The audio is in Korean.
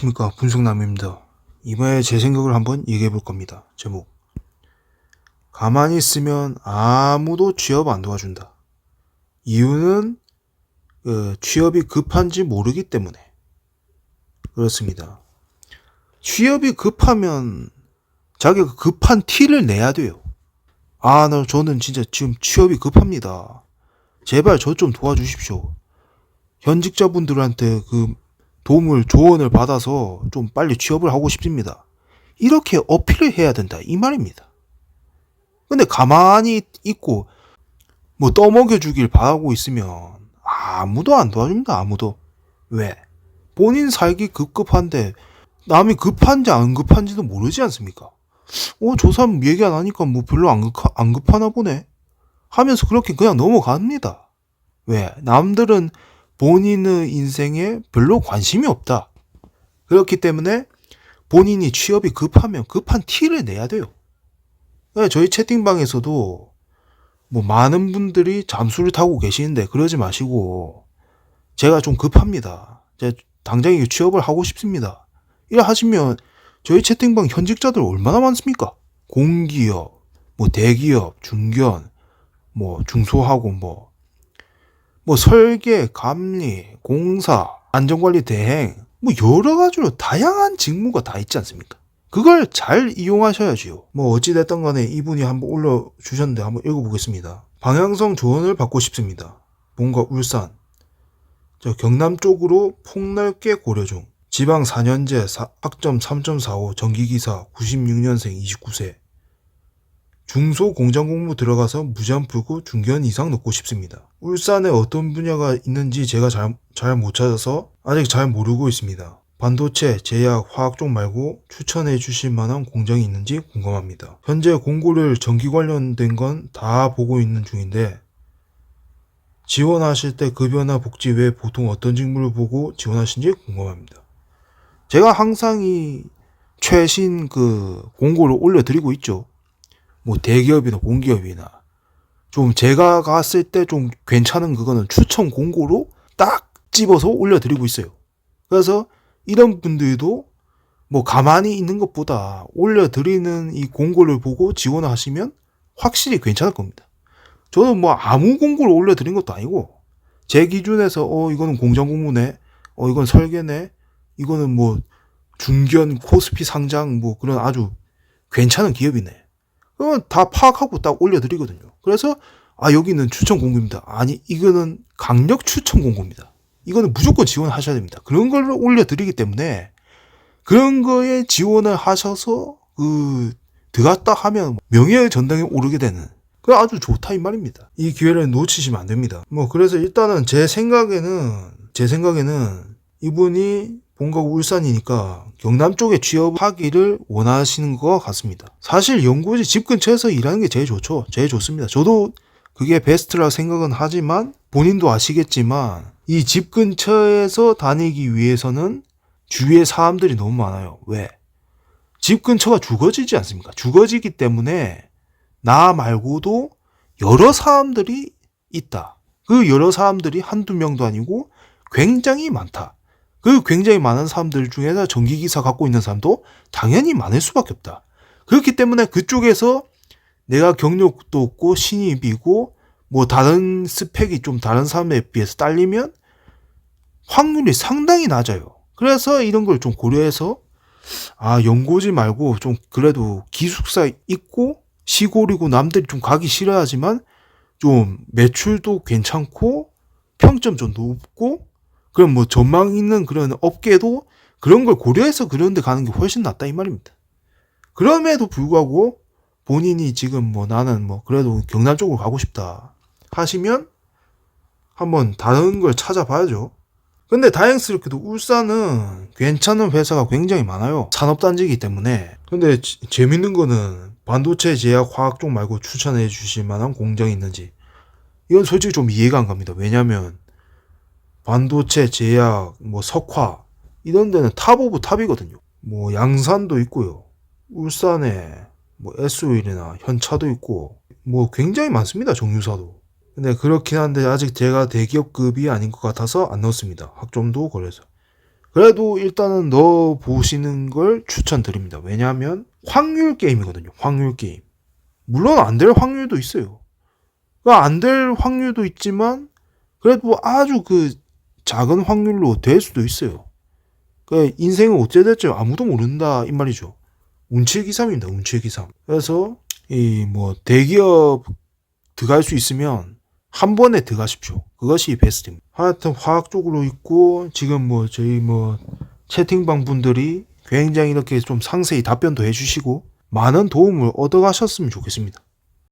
안녕하십니까 분석남입니다. 이번에 제 생각을 한번 얘기해 볼 겁니다. 제목 가만히 있으면 아무도 취업 안 도와준다. 이유는 그 취업이 급한지 모르기 때문에 그렇습니다. 취업이 급하면 자기가 급한 티를 내야 돼요. 아, 나 저는 진짜 지금 취업이 급합니다. 제발 저 좀 도와주십시오. 현직자분들한테 그 도움을 조언을 받아서 좀 빨리 취업을 하고 싶습니다. 이렇게 어필을 해야 된다 이 말입니다. 근데 가만히 있고 뭐 떠먹여 주길 바라고 있으면 아무도 안 도와줍니다. 아무도. 왜? 본인 살기 급급한데 남이 급한지 안 급한지도 모르지 않습니까? 어, 저 사람 얘기 안 하니까 뭐 별로 안, 급, 안 급하나 보네. 하면서 그렇게 그냥 넘어갑니다. 왜? 남들은 본인의 인생에 별로 관심이 없다. 그렇기 때문에 본인이 취업이 급하면 급한 티를 내야 돼요. 네, 저희 채팅방에서도 뭐 많은 분들이 잠수를 타고 계시는데 그러지 마시고 제가 좀 급합니다. 제가 당장 이 취업을 하고 싶습니다. 이래 하시면 저희 채팅방 현직자들 얼마나 많습니까? 공기업, 뭐 대기업, 중견, 뭐 중소하고 뭐, 뭐 설계, 감리, 공사, 안전관리 대행, 뭐 여러 가지로 다양한 직무가 다 있지 않습니까? 그걸 잘 이용하셔야지요. 뭐 어찌됐든 간에 이분이 한번 올려주셨는데 한번 읽어보겠습니다. 방향성 조언을 받고 싶습니다. 본가 울산. 저 경남 쪽으로 폭넓게 고려 중. 지방 4년제 사- 학점 3.45 전기기사 96년생 29세. 중소 공장 공부 들어가서 무제한 풀고 중견 이상 넣고 싶습니다. 울산에 어떤 분야가 있는지 제가 잘, 잘 못 찾아서 아직 잘 모르고 있습니다. 반도체, 제약, 화학 쪽 말고 추천해 주실 만한 공장이 있는지 궁금합니다. 현재 공고를 전기 관련된 건 다 보고 있는 중인데 지원하실 때 급여나 복지 외에 보통 어떤 직무를 보고 지원하신지 궁금합니다. 제가 항상 이 최신 그 공고를 올려드리고 있죠. 뭐 대기업이나 공기업이나 좀 제가 갔을 때 좀 괜찮은 그거는 추천 공고로 딱 집어서 올려드리고 있어요. 그래서 이런 분들도 뭐 가만히 있는 것보다 올려드리는 이 공고를 보고 지원을 하시면 확실히 괜찮을 겁니다. 저는 뭐 아무 공고를 올려드린 것도 아니고 제 기준에서 어 이거는 공장 공무네, 어 이건 설계네, 이거는 뭐 중견 코스피 상장 뭐 그런 아주 괜찮은 기업이네. 그건 다 파악하고 딱 올려드리거든요. 그래서 아 여기는 추천 공고입니다. 아니 이거는 강력 추천 공고입니다. 이거는 무조건 지원하셔야 됩니다. 그런 걸 올려드리기 때문에 그런 거에 지원을 하셔서 그 들어갔다 하면 명예의 전당에 오르게 되는 그 아주 좋다 이 말입니다. 이 기회를 놓치시면 안 됩니다. 뭐 그래서 일단은 제 생각에는 제 생각에는 이분이 본가가 울산이니까 경남 쪽에 취업하기를 원하시는 것 같습니다. 사실 연구지 집 근처에서 일하는 게 제일 좋죠. 제일 좋습니다. 저도 그게 베스트라 생각은 하지만 본인도 아시겠지만 이 집 근처에서 다니기 위해서는 주위에 사람들이 너무 많아요. 왜? 집 근처가 주거지지 않습니까? 주거지기 때문에 나 말고도 여러 사람들이 있다. 그 여러 사람들이 한두 명도 아니고 굉장히 많다. 그 굉장히 많은 사람들 중에서 전기기사 갖고 있는 사람도 당연히 많을 수밖에 없다. 그렇기 때문에 그쪽에서 내가 경력도 없고 신입이고 뭐 다른 스펙이 좀 다른 사람에 비해서 딸리면 확률이 상당히 낮아요. 그래서 이런 걸 좀 고려해서 아 연고지 말고 좀 그래도 기숙사 있고 시골이고 남들이 좀 가기 싫어하지만 좀 매출도 괜찮고 평점 좀 높고 그럼 뭐 전망 있는 그런 업계도 그런 걸 고려해서 그런 데 가는 게 훨씬 낫다 이 말입니다. 그럼에도 불구하고 본인이 지금 뭐 나는 뭐 그래도 경남 쪽으로 가고 싶다 하시면 한번 다른 걸 찾아봐야죠. 근데 다행스럽게도 울산은 괜찮은 회사가 굉장히 많아요. 산업단지이기 때문에. 근데 지- 재밌는 거는 반도체 제약 화학 쪽 말고 추천해 주실 만한 공장이 있는지. 이건 솔직히 좀 이해가 안 갑니다. 왜냐면 반도체 제약 뭐 석화 이런 데는 탑 오브 탑이거든요. 뭐 양산도 있고요. 울산에 뭐 S-오일이나 현차도 있고 뭐 굉장히 많습니다. 정유사도. 근데 그렇긴 한데 아직 제가 대기업급이 아닌 것 같아서 안 넣었습니다. 학점도 그래서. 그래도 일단은 넣어 보시는 걸 추천드립니다. 왜냐하면 확률 게임이거든요. 확률 게임. 물론 안 될 확률도 있어요. 안될 확률도 있지만 그래도 아주 그 작은 확률로 될 수도 있어요. 그 인생은 어째 될지 아무도 모른다 이 말이죠. 운칠기삼입니다. 운칠기삼. 그래서 이 뭐 대기업 들어갈 수 있으면 한 번에 들어가십시오. 그것이 베스트입니다. 하여튼 화학 쪽으로 있고 지금 뭐 저희 뭐 채팅방 분들이 굉장히 이렇게 좀 상세히 답변도 해주시고 많은 도움을 얻어가셨으면 좋겠습니다.